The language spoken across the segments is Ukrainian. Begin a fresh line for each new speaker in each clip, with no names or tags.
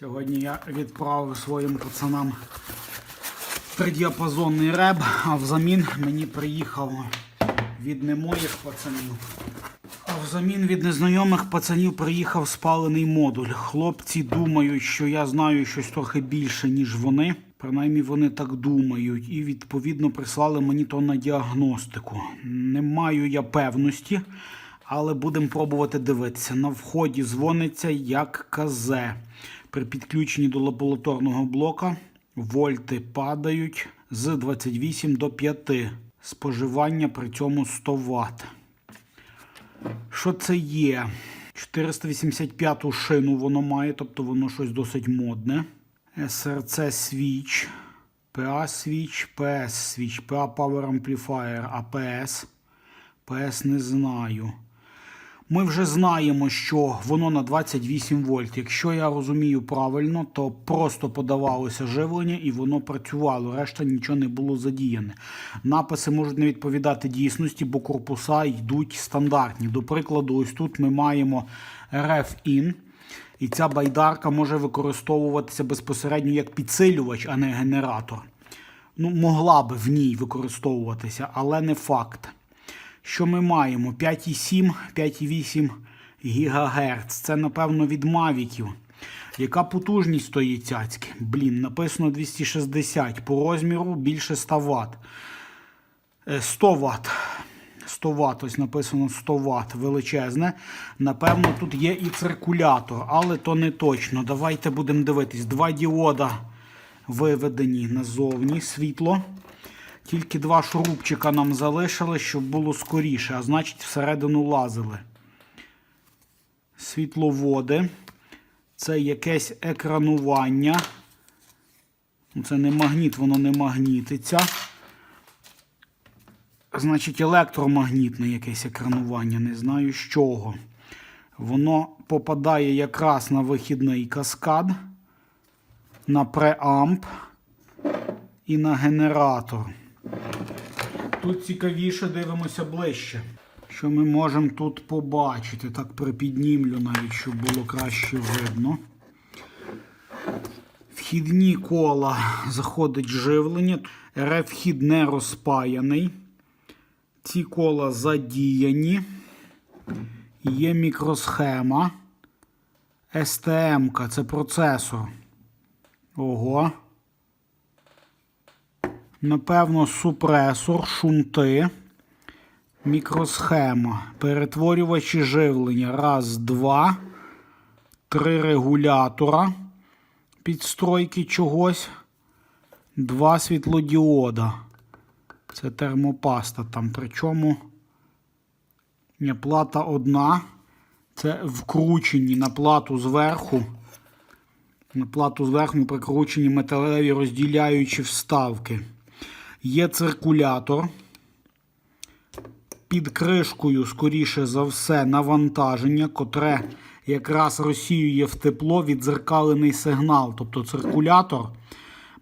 Сьогодні я відправив своїм пацанам тридіапазонний реб, а взамін мені приїхав від не моїх пацанів. А взамін від незнайомих пацанів приїхав спалений модуль. Хлопці думають, що я знаю щось трохи більше, ніж вони. Принаймні вони так думають, і відповідно прислали мені то на діагностику. Не маю я певності, але будемо пробувати дивитися. На вході дзвониться як КЗ. При підключенні до лабораторного блока вольти падають з 28 до 5. Споживання при цьому 100 Вт. Що це є? 485 шину воно має, тобто воно щось досить модне. Switch, PA Switch, PS Switch, PA Power Amplifier, APS. PS не знаю. Ми вже знаємо, що воно на 28 вольт. Якщо я розумію правильно, то просто подавалося живлення і воно працювало. Решта нічого не було задіяне. Написи можуть не відповідати дійсності, бо корпуса йдуть стандартні. До прикладу, ось тут ми маємо RF-IN. І ця байдарка може використовуватися безпосередньо як підсилювач, а не генератор. Ну, могла би в ній використовуватися, але не факт. Що ми маємо? 5,7, 5,8 ГГц. Це, напевно, від мавіків. Яка потужність тої цяцьки? Блін, написано 260. По розміру більше 100 Вт. 100 Вт. 100 Вт, ось написано 100 Вт величезне. Напевно, тут є і циркулятор, але то не точно. Давайте будемо дивитись. Два діода виведені назовні світло. Тільки два шурупчика нам залишили, щоб було скоріше, а значить, всередину лазили. Світловоди. Це якесь екранування. Ну, Це не магніт, воно не магнітиться. Значить, електромагнітне якесь екранування, не знаю з чого. Воно попадає якраз на вихідний каскад, на преамп і на генератор. Тут цікавіше дивимося ближче. Що ми можемо тут побачити? Так припіднімлю навіть, щоб було краще видно. Вхідні кола заходить живлення. РФ-вхід не розпаяний. Ці кола задіяні. Є мікросхема. STM це процесор. Ого. Напевно, супресор, шунти, мікросхема, перетворювачі живлення. Раз, два, три регулятора підстройки чогось, два світлодіода. Це термопаста там. Причому плата одна. Це вкручені на плату зверху. На плату зверху прикручені металеві розділяючі вставки. Є циркулятор. Під кришкою, скоріше за все, навантаження, котре якраз розсіює в тепло відзеркалений сигнал. Тобто циркулятор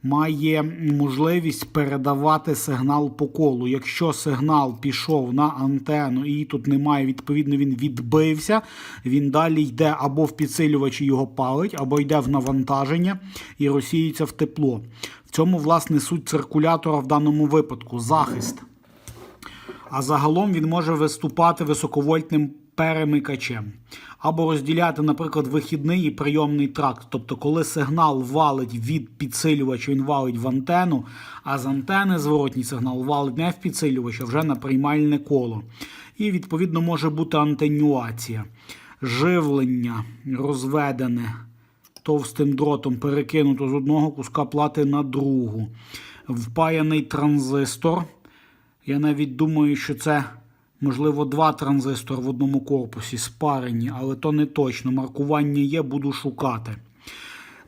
має можливість передавати сигнал по колу. Якщо сигнал пішов на антенну і тут немає, відповідно, він відбився, він далі йде або в підсилювач і його палить, або йде в навантаження і розсіюється в тепло. В цьому, власне, суть циркулятора в даному випадку захист. А загалом він може виступати високовольтним перемикачем. Або розділяти, наприклад, вихідний і прийомний тракт. Тобто, коли сигнал валить від підсилювача, він валить в антенну, а з антени зворотній сигнал валить не в підсилювач, а вже на приймальне коло. І, відповідно, може бути антенюація. Живлення розведене товстим дротом перекинуто з одного куска плати на другу. Впаяний транзистор. Я навіть думаю, що це, можливо, два транзистори в одному корпусі спарені, але то не точно. Маркування є, буду шукати.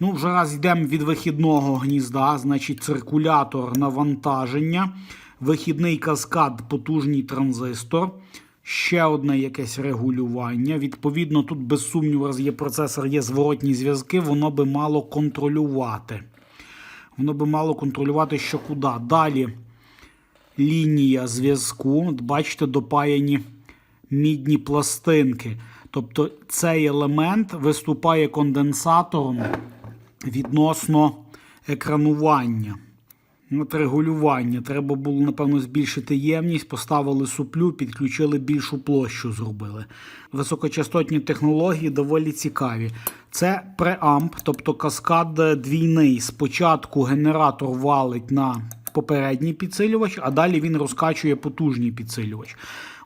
Ну, вже раз йдемо від вихідного гнізда, значить циркулятор навантаження, вихідний каскад, потужний транзистор, ще одне якесь регулювання. Відповідно, тут, без сумніву, раз є процесор, є зворотні зв'язки, воно би мало контролювати. Воно би мало контролювати, що куди. Далі лінія зв'язку. Бачите, допаяні мідні пластинки. Тобто цей елемент виступає конденсатором відносно екранування. От регулювання. Треба було, напевно, збільшити ємність, поставили суплю, підключили більшу площу, зробили. Високочастотні технології доволі цікаві. Це преамп, тобто каскад двійний. Спочатку генератор валить на попередній підсилювач, а далі він розкачує потужний підсилювач.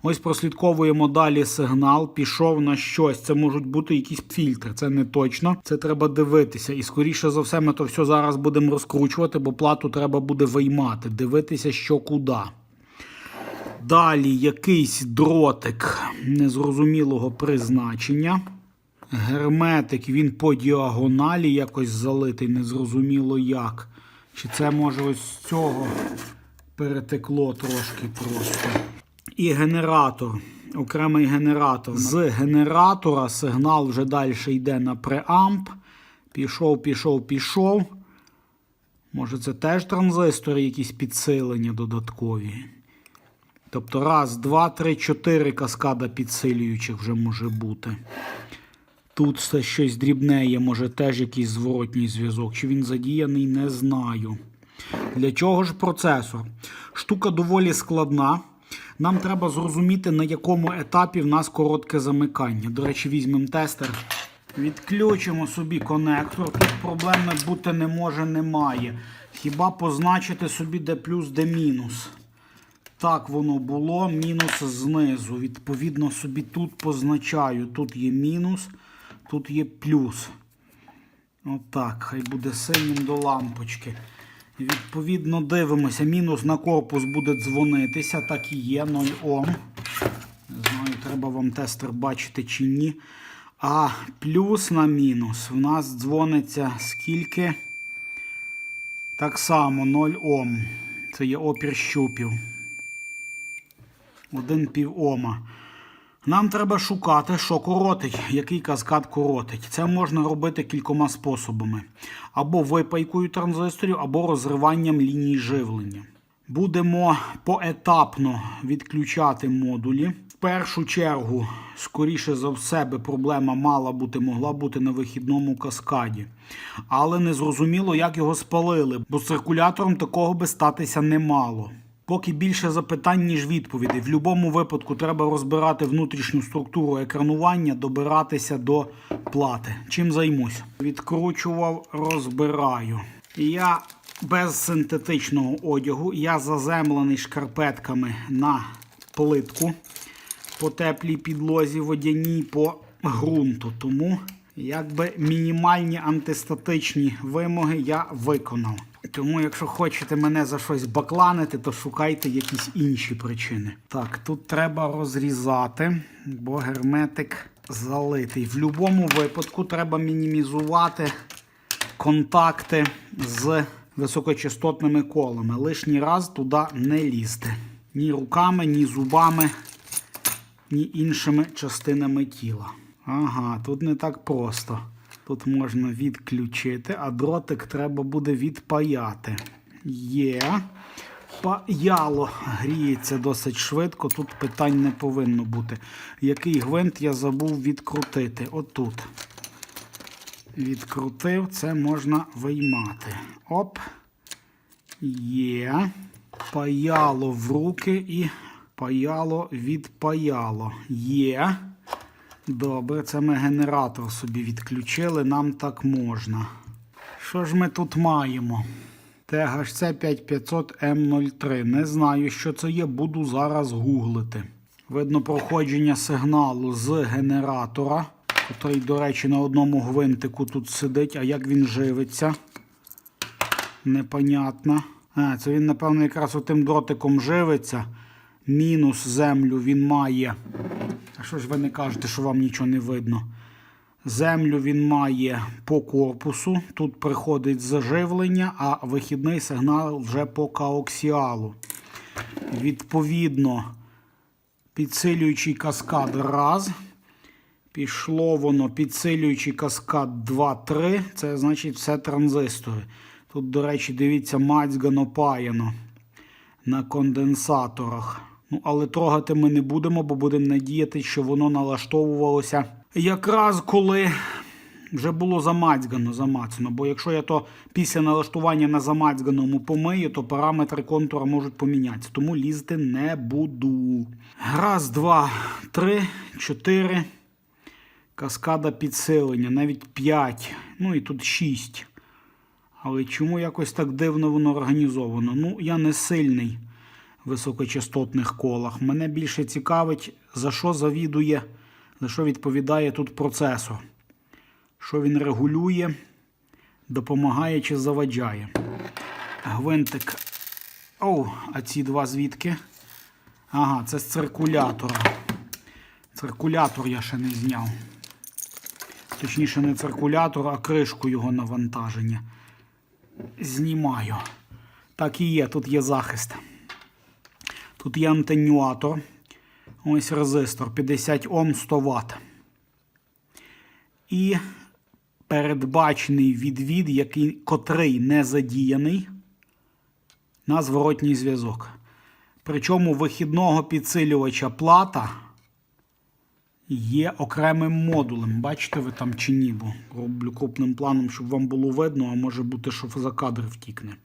Ось прослідковуємо далі сигнал, пішов на щось. Це можуть бути якісь фільтри, це не точно. Це треба дивитися. І скоріше за все, ми то все зараз будемо розкручувати, бо плату треба буде виймати, дивитися, що куди. Далі якийсь дротик незрозумілого призначення. Герметик він по діагоналі якось залитий, незрозуміло як. Чи це може ось з цього перетекло трошки просто. І генератор. Окремий генератор. З генератора сигнал вже далі йде на преамп. Пішов, пішов, пішов. Може, це теж транзистори, якісь підсилення додаткові. Тобто раз, два, три, чотири каскада підсилюючих вже може бути. Тут все щось дрібне є, може теж якийсь зворотній зв'язок. Чи він задіяний, не знаю. Для чого ж процесор? Штука доволі складна. Нам треба зрозуміти, на якому етапі в нас коротке замикання. До речі, візьмемо тестер. Відключимо собі конектор. Тут проблеми бути не може, немає. Хіба позначити собі де плюс, де мінус. Так воно було, мінус знизу. Відповідно, собі тут позначаю. Тут є мінус, тут є плюс. Отак, хай буде синім до лампочки. Відповідно, дивимося. Мінус на корпус буде дзвонитися, так і є 0 Ом. Не знаю, треба вам тестер бачити чи ні. А плюс на мінус в нас дзвониться скільки? Так само 0 Ом. Це є опір щупів. Один пів Ома. Нам треба шукати, що коротить, який каскад коротить. Це можна робити кількома способами: або випайкою транзисторів, або розриванням ліній живлення. Будемо поетапно відключати модулі. В першу чергу, скоріше за все, проблема мала бути, могла бути на вихідному каскаді. Але не зрозуміло, як його спалили, бо з циркулятором такого би статися не мало. Поки більше запитань, ніж відповідей. В будь-якому випадку треба розбирати внутрішню структуру екранування, добиратися до плати. Чим займусь? Відкручував, розбираю. Я без синтетичного одягу, я заземлений шкарпетками на плитку по теплій підлозі водяній по ґрунту. Тому якби мінімальні антистатичні вимоги я виконав. Тому, якщо хочете мене за щось бакланити, то шукайте якісь інші причини. Так, тут треба розрізати, бо герметик залитий. В будь-якому випадку треба мінімізувати контакти з високочастотними колами. Лишній раз туди не лізти. Ні руками, ні зубами, ні іншими частинами тіла. Ага, тут не так просто. Тут можна відключити, а дротик треба буде відпаяти. Є. Паяло гріється досить швидко, тут питань не повинно бути. Який гвинт я забув відкрутити? Отут. Відкрутив, це можна виймати. Оп. Є. Паяло в руки і паяло відпаяло. Є. Добре, це ми генератор собі відключили, нам так можна. Що ж ми тут маємо? THC 5500M03. Не знаю, що це є, буду зараз гуглити. Видно проходження сигналу з генератора, який, до речі, на одному гвинтику тут сидить, а як він живиться? Непонятно. А, це він, напевно, якраз отим дротиком живиться. Мінус землю він має. А що ж ви не кажете, що вам нічого не видно? Землю він має по корпусу. Тут приходить заживлення, а вихідний сигнал вже по коаксіалу. Відповідно, підсилюючий каскад раз. Пішло воно, підсилюючий каскад 2-3. Це значить все транзистори. Тут, до речі, дивіться, мацьгано паяно на конденсаторах. Ну, але трогати ми не будемо, бо будемо надіяти, що воно налаштовувалося якраз коли вже було замацьгано, замацано. Бо якщо я то після налаштування на замацьганому помию, то параметри контура можуть помінятися. Тому лізти не буду. Раз, два, три, чотири. Каскада підсилення, навіть 5, ну і тут 6. Але чому якось так дивно воно організовано? Ну, я не сильний високочастотних колах. Мене більше цікавить, за що завідує, за що відповідає тут процесор. Що він регулює, допомагає чи заваджає. Гвинтик. Оу, а ці два звідки? Ага, це з циркулятора. Циркулятор я ще не зняв. Точніше, не циркулятор, а кришку його навантаження. Знімаю. Так і є, тут є захист. Тут є антенюатор. Ось резистор 50 Ом 100 Вт. І передбачений відвід, який, котрий не задіяний на зворотній зв'язок. Причому вихідного підсилювача плата є окремим модулем. Бачите ви там чи ні? Бо роблю крупним планом, щоб вам було видно, а може бути, що за кадр втікне.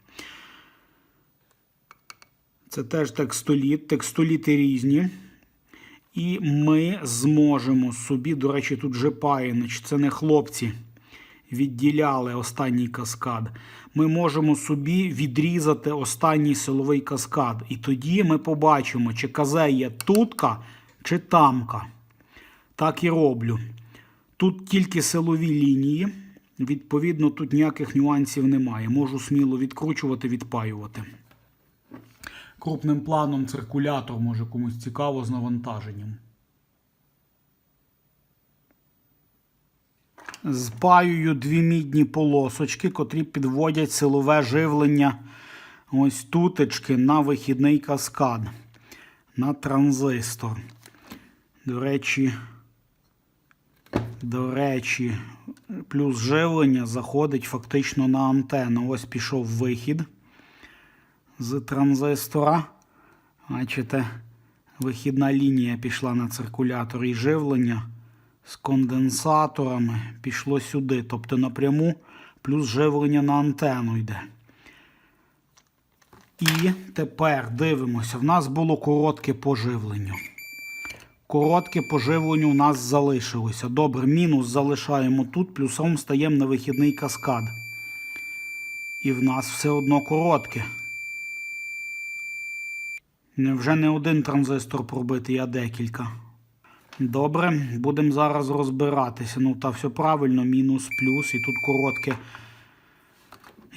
Це теж текстоліт, текстоліти різні. І ми зможемо собі, до речі, тут же паїнич, це не хлопці відділяли останній каскад. Ми можемо собі відрізати останній силовий каскад. І тоді ми побачимо, чи казе є тутка, чи тамка. Так і роблю. Тут тільки силові лінії. Відповідно, тут ніяких нюансів немає. Можу сміло відкручувати, відпаювати. Крупним планом циркулятор може комусь цікаво з навантаженням. Спаюю дві мідні полосочки, котрі підводять силове живлення ось тутечки на вихідний каскад, на транзистор. До речі, до речі, плюс живлення заходить фактично на антенну. Ось пішов вихід з транзистора. Бачите, вихідна лінія пішла на циркулятор і живлення з конденсаторами пішло сюди. Тобто напряму плюс живлення на антенну йде. І тепер дивимося, в нас було коротке поживлення. Коротке поживлення у нас залишилося. Добре, мінус залишаємо тут, плюсом стаємо на вихідний каскад. І в нас все одно коротке. Невже не один транзистор пробитий, а декілька? Добре, будемо зараз розбиратися. Ну, та все правильно, мінус, плюс, і тут коротке.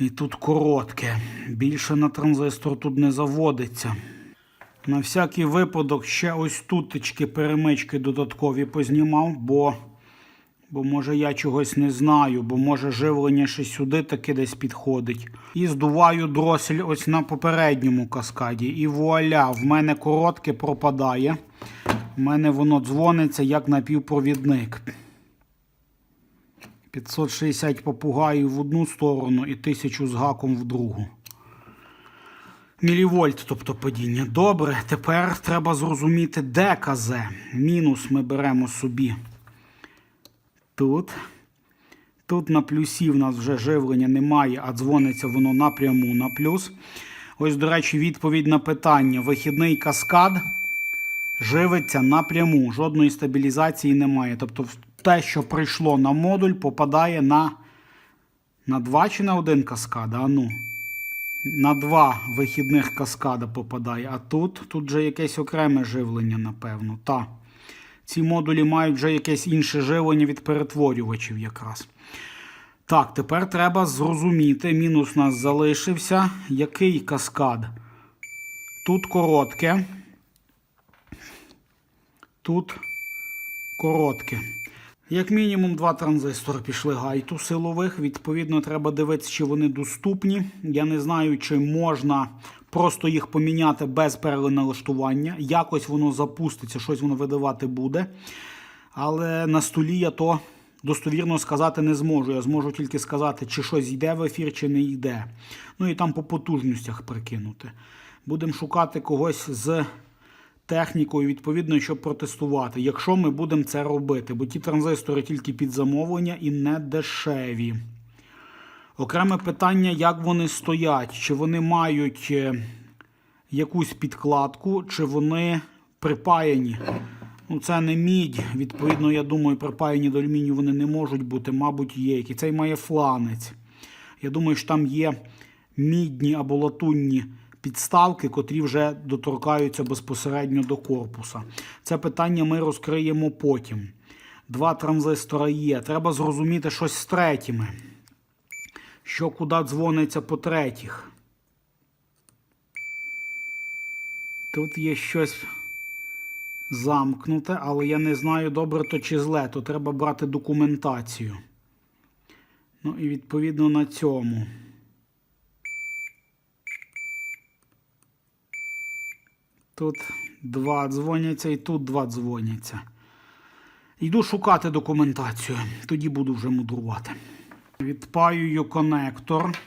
І тут коротке. Більше на транзистор тут не заводиться. На всякий випадок ще ось тутечки перемички додаткові познімав, бо, бо може я чогось не знаю, бо може живлення ще сюди таки десь підходить. І здуваю дросель ось на попередньому каскаді. І вуаля, в мене коротке пропадає. В мене воно дзвониться як напівпровідник. 560 попугаїв в одну сторону і 1000 з гаком в другу. Мілівольт, тобто падіння. Добре, тепер треба зрозуміти, де КЗ. Мінус ми беремо собі тут. Тут на плюсі в нас вже живлення немає, а дзвониться воно напряму на плюс. Ось, до речі, відповідь на питання. Вихідний каскад живиться напряму. Жодної стабілізації немає. Тобто те, що прийшло на модуль, попадає на, на два чи на один каскад. А ну. На два вихідних каскада попадає. А тут тут вже якесь окреме живлення, напевно. Та. Ці модулі мають вже якесь інше живлення від перетворювачів якраз. Так, тепер треба зрозуміти. Мінус у нас залишився. Який каскад? Тут коротке. Тут коротке. Як мінімум, два транзистори пішли гайту силових. Відповідно, треба дивитися, чи вони доступні. Я не знаю, чи можна просто їх поміняти без переналаштування. Якось воно запуститься, щось воно видавати буде. Але на столі я то достовірно сказати не зможу. Я зможу тільки сказати, чи щось йде в ефір, чи не йде. Ну і там по потужностях прикинути. Будемо шукати когось з технікою, відповідно, щоб протестувати, якщо ми будемо це робити, бо ті транзистори тільки під замовлення і не дешеві. Окреме питання, як вони стоять, чи вони мають е, якусь підкладку, чи вони припаяні. Ну, це не мідь. Відповідно, я думаю, припаяні до алюмінію вони не можуть бути, мабуть, є. які. Цей має фланець. Я думаю, що там є мідні або латунні підставки, котрі вже доторкаються безпосередньо до корпуса. Це питання ми розкриємо потім. Два транзистора є. Треба зрозуміти щось з третіми. Що куди дзвониться по третіх. Тут є щось замкнуте, але я не знаю добре то чи зле, то треба брати документацію. Ну і відповідно на цьому. Тут два дзвоняться і тут два дзвоняться. Йду шукати документацію, тоді буду вже мудрувати. Відпаюю конектор,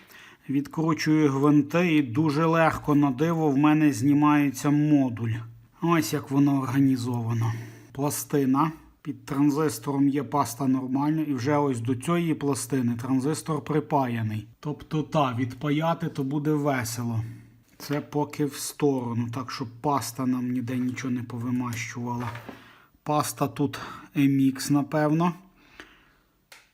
відкручую гвинти і дуже легко на диво в мене знімається модуль. Ось як воно організовано. Пластина. Під транзистором є паста нормальна, і вже ось до цієї пластини транзистор припаяний. Тобто, та, відпаяти то буде весело. Це поки в сторону, так щоб паста нам ніде нічого не повимащувала. Паста тут MX, напевно.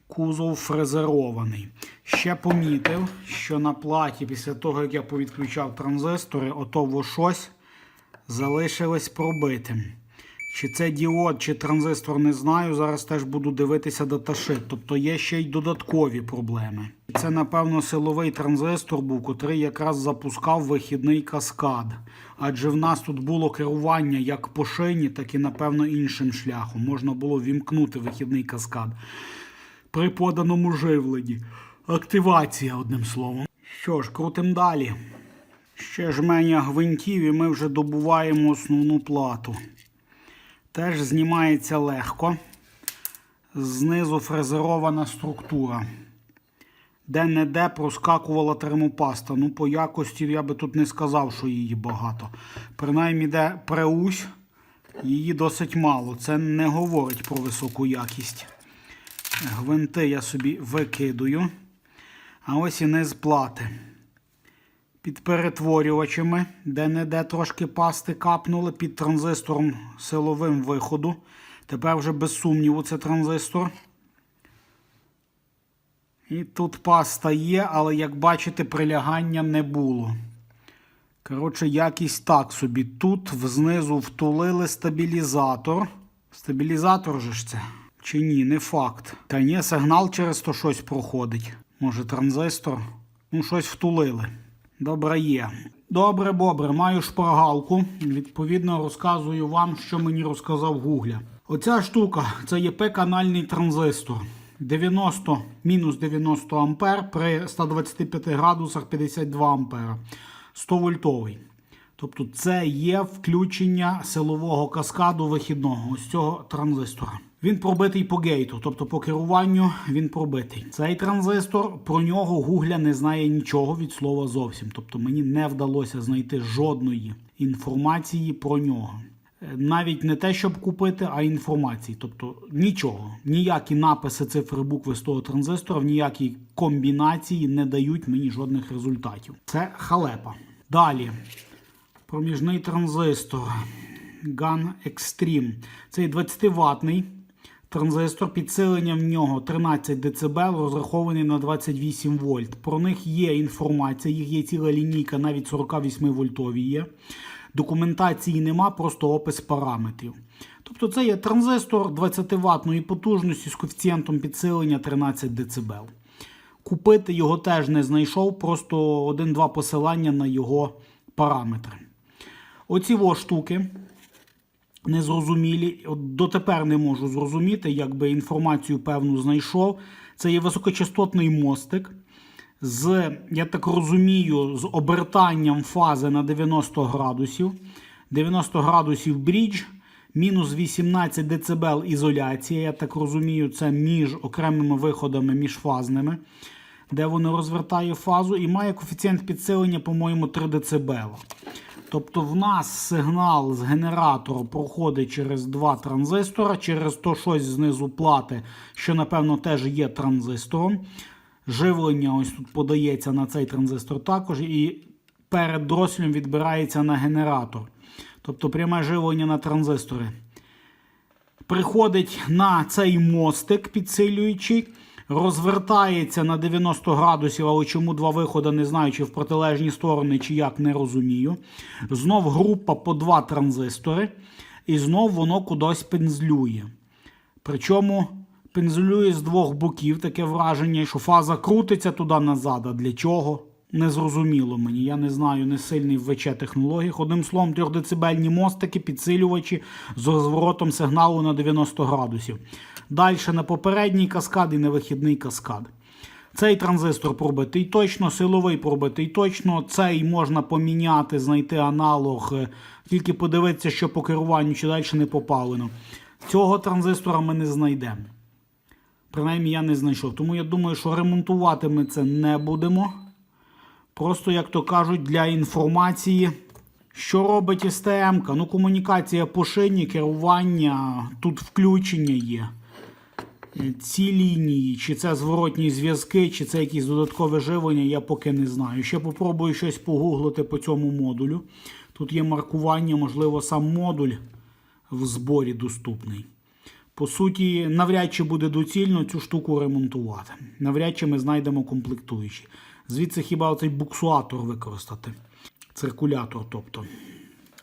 Кузов фрезерований. Ще помітив, що на платі, після того, як я повідключав транзистори, ото щось залишилось пробитим. Чи це діод, чи транзистор, не знаю. Зараз теж буду дивитися даташит. Тобто є ще й додаткові проблеми. Це, напевно, силовий транзистор був, котрий якраз запускав вихідний каскад. Адже в нас тут було керування як по шині, так і, напевно, іншим шляхом. Можна було вімкнути вихідний каскад при поданому живленні. Активація, одним словом. Що ж, крутим далі. Ще жменя гвинтів, і ми вже добуваємо основну плату. Теж знімається легко. Знизу фрезерована структура. Де-не-де проскакувала термопаста. Ну, по якості я би тут не сказав, що її багато. Принаймні, де преусь, її досить мало. Це не говорить про високу якість. Гвинти я собі викидую. А ось і низ плати. Під перетворювачами, де-не-де трошки пасти капнули під транзистором силовим виходу. Тепер вже без сумніву це транзистор. І тут паста є, але як бачите, прилягання не було. Коротше, якість так собі. Тут знизу втулили стабілізатор. Стабілізатор же ж це? Чи ні, не факт. Та ні, сигнал через то щось проходить. Може транзистор? Ну, щось втулили. Добре є. Добре, добре, маю шпаргалку. Відповідно, розказую вам, що мені розказав Гугля. Оця штука це є П-канальний транзистор. 90 мінус 90 ампер при 125 градусах 52 ампера. 100 вольтовий. Тобто це є включення силового каскаду вихідного ось цього транзистора. Він пробитий по гейту, тобто по керуванню він пробитий. Цей транзистор про нього Гугля не знає нічого від слова зовсім. Тобто мені не вдалося знайти жодної інформації про нього. Е, Навіть не те, щоб купити, а інформації. Тобто нічого. Ніякі написи цифри букви з того транзистора, в ніякій комбінації не дають мені жодних результатів. Це халепа. Далі. Проміжний транзистор GAN Extreme. Цей 20-ваттний транзистор, підсилення в нього 13 дБ, розрахований на 28 вольт. Про них є інформація, їх є ціла лінійка, навіть 48 вольтові є. Документації нема, просто опис параметрів. Тобто це є транзистор 20-ваттної потужності з коефіцієнтом підсилення 13 дБ. Купити його теж не знайшов, просто один-два посилання на його параметри. Оці во штуки незрозумілі. От дотепер не можу зрозуміти, якби інформацію певну знайшов. Це є високочастотний мостик з, я так розумію, з обертанням фази на 90 градусів. 90 градусів брідж, мінус 18 дБ ізоляція. Я так розумію, це між окремими виходами міжфазними, де воно розвертає фазу, і має коефіцієнт підсилення, по-моєму, 3 дБ. Тобто в нас сигнал з генератора проходить через два транзистора, через то щось знизу плати, що напевно теж є транзистором. Живлення ось тут подається на цей транзистор також, і перед дроселем відбирається на генератор. Тобто пряме живлення на транзистори. Приходить на цей мостик підсилюючий, розвертається на 90 градусів, але чому два виходи, не знаю, чи в протилежні сторони, чи як, не розумію. Знов група по два транзистори, і знов воно кудись пензлює. Причому пензлює з двох боків таке враження, що фаза крутиться туди назад. А для чого? Не зрозуміло мені. Я не знаю, не сильний в ВЧ технологіях. Одним словом, 3-децибельні мостики, підсилювачі з розворотом сигналу на 90 градусів. Далі на попередній каскад і на вихідний каскад. Цей транзистор пробитий точно, силовий пробитий точно. Цей можна поміняти, знайти аналог, е, тільки подивитися, що по керуванню чи далі не попалено. Цього транзистора ми не знайдемо. Принаймні я не знайшов. Тому я думаю, що ремонтувати ми це не будемо. Просто, як то кажуть, для інформації, що робить СТМ. Ну, комунікація по шині, керування, тут включення є. Е, Ці лінії, чи це зворотні зв'язки, чи це якісь додаткове живлення, я поки не знаю. Ще попробую щось погуглити по цьому модулю. Тут є маркування, можливо, сам модуль в зборі доступний. По суті, навряд чи буде доцільно цю штуку ремонтувати. Навряд чи ми знайдемо комплектуючі. Звідси хіба оцей буксуатор використати. Циркулятор, тобто.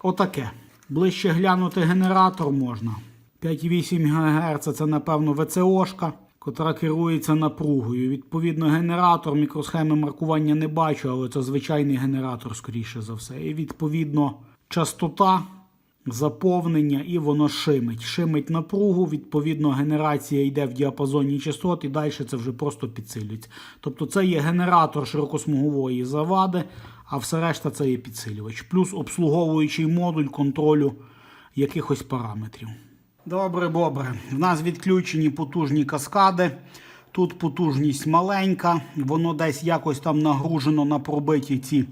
Отаке. Ближче глянути генератор можна. 5,8 ГГц це, напевно, ВЦОшка, котра керується напругою. Відповідно, генератор, мікросхеми маркування не бачу, але це звичайний генератор, скоріше за все. І відповідно частота заповнення і воно шимить. Шимить напругу, відповідно, генерація йде в діапазоні частот і далі це вже просто підсилюється. Тобто це є генератор широкосмугової завади, а все решта це є підсилювач. Плюс обслуговуючий модуль контролю якихось параметрів. Добре, добре. В нас відключені потужні каскади. Тут потужність маленька, воно десь якось там нагружено на пробиті ці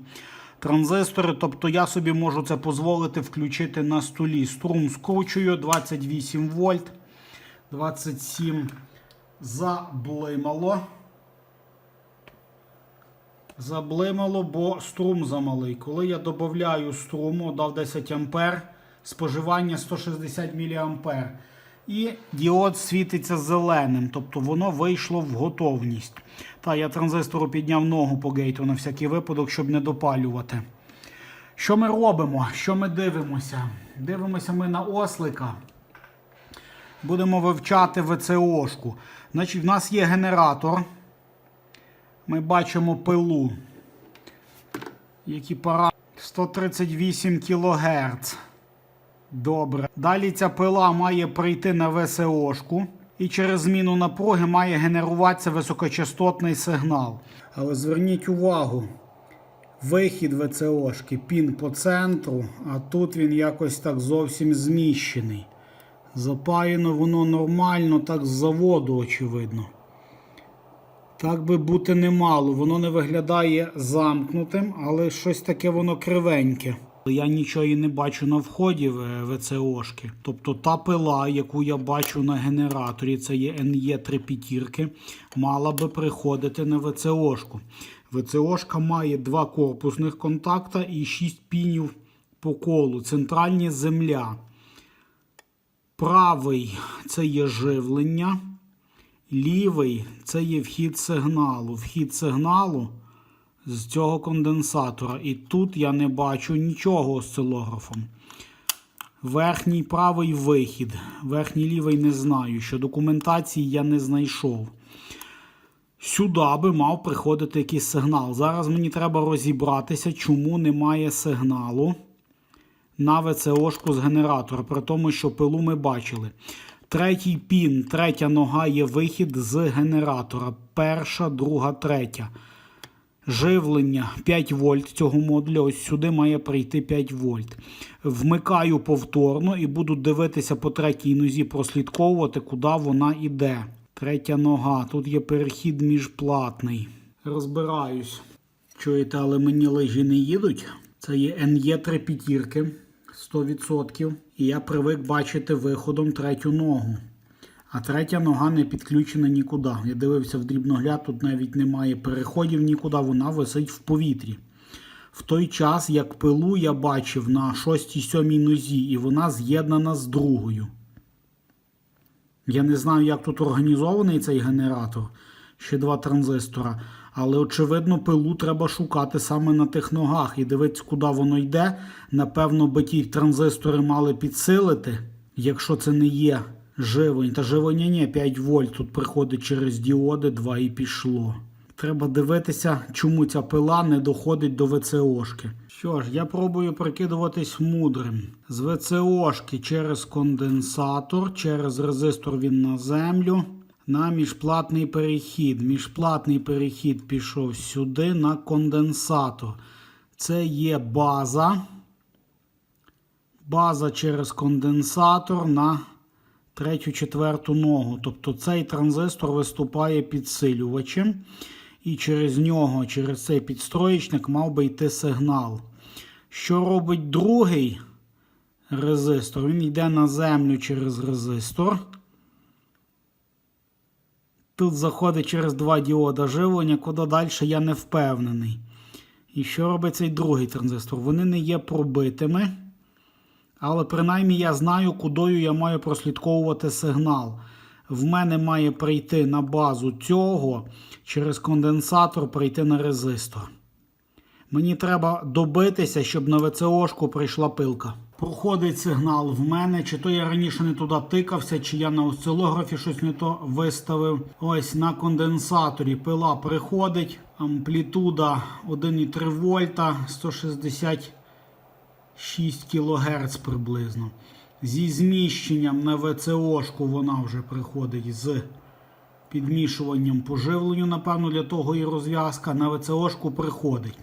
транзистори. Тобто я собі можу це дозволити включити на столі. Струм скручую 28 вольт. 27 заблимало. Заблимало, бо струм замалий. Коли я додаю струму, дав 10 ампер, споживання 160 мА. І діод світиться зеленим, тобто воно вийшло в готовність. Та я транзистору підняв ногу по гейту на всякий випадок, щоб не допалювати. Що ми робимо? Що ми дивимося? Дивимося ми на ослика. Будемо вивчати ВЦОшку. Значить, в нас є генератор. Ми бачимо пилу. Які пара 138 кГц. Добре. Далі ця пила має прийти на ВСОшку. І через зміну напруги має генеруватися високочастотний сигнал. Але зверніть увагу, вихід ВЦОшки, пін по центру, а тут він якось так зовсім зміщений. Запаяно воно нормально, так з заводу, очевидно. Так би бути не мало. Воно не виглядає замкнутим, але щось таке воно кривеньке. Я нічого і не бачу на вході в ВЦОшки. Тобто та пила, яку я бачу на генераторі, це є NE3 п'ятірки, мала би приходити на ВЦОшку. ВЦОшка має два корпусних контакта і 6 пінів по колу. Центральні земля. Правий це є живлення. Лівий це є вхід сигналу. Вхід сигналу з цього конденсатора. І тут я не бачу нічого осцилографом. Верхній правий вихід. Верхній лівий не знаю. Що документації я не знайшов. Сюди би мав приходити якийсь сигнал. Зараз мені треба розібратися, чому немає сигналу на ВЦОшку з генератора, при тому, що пилу ми бачили. Третій пін, третя нога є вихід з генератора. Перша, друга, третя. Живлення 5 вольт цього модуля. Ось сюди має прийти 5 вольт. Вмикаю повторно і буду дивитися по третій нозі, прослідковувати, куди вона йде. Третя нога. Тут є перехід міжплатний. Розбираюсь. Чуєте, але мені лижі не їдуть. Це є NE3 п'ятірки 100%. І я привик бачити виходом третю ногу. А третя нога не підключена нікуди. Я дивився в дрібногляд, тут навіть немає переходів нікуди, вона висить в повітрі. В той час, як пилу я бачив на 6-7 нозі, і вона з'єднана з другою. Я не знаю, як тут організований цей генератор, ще два транзистора. Але, очевидно, пилу треба шукати саме на тих ногах і дивитися, куди воно йде. Напевно, би ті транзистори мали підсилити, якщо це не є живлень. Та живлення ні, 5 вольт тут приходить через діоди, 2 і пішло. Треба дивитися, чому ця пила не доходить до ВЦОшки. Що ж, я пробую прикидуватись мудрим. З ВЦОшки через конденсатор, через резистор він на землю. На міжплатний перехід. Міжплатний перехід пішов сюди на конденсатор. Це є база. База через конденсатор на третю, четверту ногу. Тобто цей транзистор виступає підсилювачем. І через нього, через цей підстроєчник, мав би йти сигнал. Що робить другий резистор? Він йде на землю через резистор. Тут заходить через два діода живлення, куди далі я не впевнений. І що робить цей другий транзистор? Вони не є пробитими. Але принаймні я знаю, кудою я маю прослідковувати сигнал. В мене має прийти на базу цього через конденсатор прийти на резистор. Мені треба добитися, щоб на ВЦОшку прийшла пилка. Проходить сигнал в мене, чи то я раніше не туди тикався, чи я на осцилографі щось не то виставив. Ось на конденсаторі пила приходить, амплітуда 1,3 вольта, 166 кГц приблизно. Зі зміщенням на ВЦОшку вона вже приходить з підмішуванням по живленню, напевно, для того і розв'язка. На ВЦОшку приходить.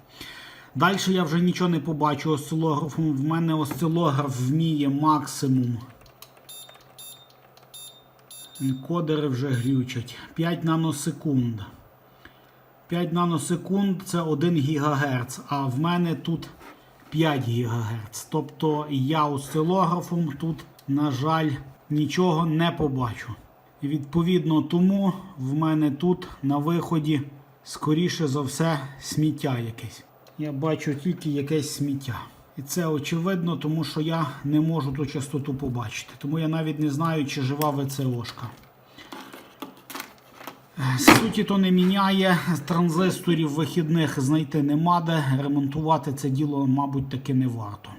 Далі я вже нічого не побачу осцилографом. В мене осцилограф вміє максимум. Кодери вже глючать. 5 наносекунд. 5 наносекунд це 1 ГГц, а в мене тут 5 ГГц. Тобто я осцилографом тут, на жаль, нічого не побачу. І відповідно тому в мене тут на виході, скоріше за все, сміття якесь. Я бачу тільки якесь сміття. І це очевидно, тому що я не можу ту частоту побачити. Тому я навіть не знаю, чи жива ВЦОшка. Суті то не міняє. Транзисторів вихідних знайти нема де. Ремонтувати це діло, мабуть, таки не варто.